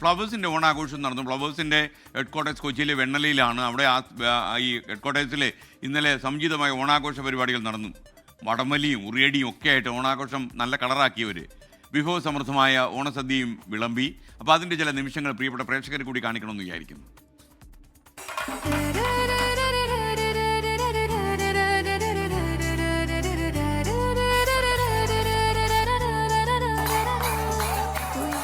ഫ്ലവേഴ്സിന്റെ ഓണാഘോഷം നടന്നു. ഫ്ലവേഴ്സിന്റെ head quarters കൊച്ചിയിലെ വെണ്ണലയിലാണ്. അവിടെ ഈ ഹെഡ് ക്വാർട്ടേഴ്സിലെ ഇന്നലെ സംജീതമായ ഓണാഘോഷ പരിപാടികൾ നടന്നു. വടമലിയും ഉറിയടിയും ഒക്കെ ആയിട്ട് ഓണാഘോഷം നല്ല കളറാക്കിയവർ വിഭവസമൃദ്ധമായ ഓണസദ്യയും വിളമ്പി. അപ്പോൾ അതിന്റെ ചില നിമിഷങ്ങൾ പ്രിയപ്പെട്ട പ്രേക്ഷകരെ കൂടി കാണിക്കണമെന്ന് വിചാരിക്കുന്നു.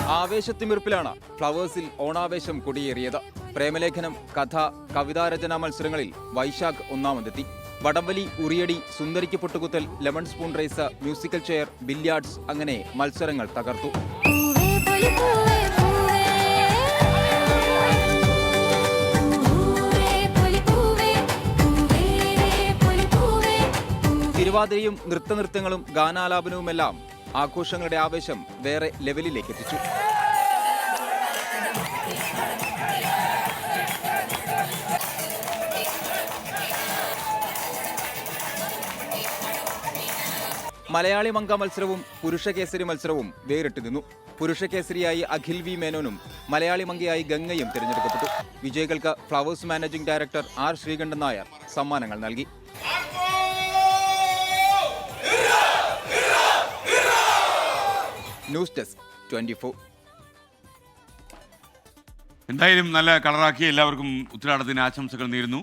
ആവേശത്തിമിർപ്പിലാണ് ഫ്ലവേഴ്സിൽ ഓണാവേശം കൊടിയേറിയത്. പ്രേമലേഖനം കഥ കവിതാരചനാ മത്സരങ്ങളിൽ വൈശാഖ് ഒന്നാമതെത്തി. വടംവലി ഉറിയടി സുന്ദരിക്ക് പൊട്ടുകുത്തൽ lemon spoon race musical chair billiards അങ്ങനെ മത്സരങ്ങൾ തകർത്തു. തിരുവാതിരയും നൃത്തനൃത്യങ്ങളും ഗാനാലാപനവുമെല്ലാം ആഘോഷങ്ങളുടെ ആവേശം വേറെ ലെവലിലേക്ക് എത്തിച്ചു. മലയാളി മങ്ക മത്സരവും പുരുഷ കേസരി മത്സരവും വേറിട്ട് നിന്നു. പുരുഷ കേസരിയായി അഖിൽ വി മേനോനും മലയാളി മങ്കയായി ഗംഗയും തിരഞ്ഞെടുക്കപ്പെട്ടു. വിജയികൾക്ക് Flowers managing director R Sreekandan Nair സമ്മാനങ്ങൾ നൽകി. ന്യൂസ് ഡെസ്ക് ട്വന്റി എന്തായാലും നല്ല കളറാക്കി എല്ലാവർക്കും ഉത്തരാടത്തിന് ആശംസകൾ നേരുന്നു.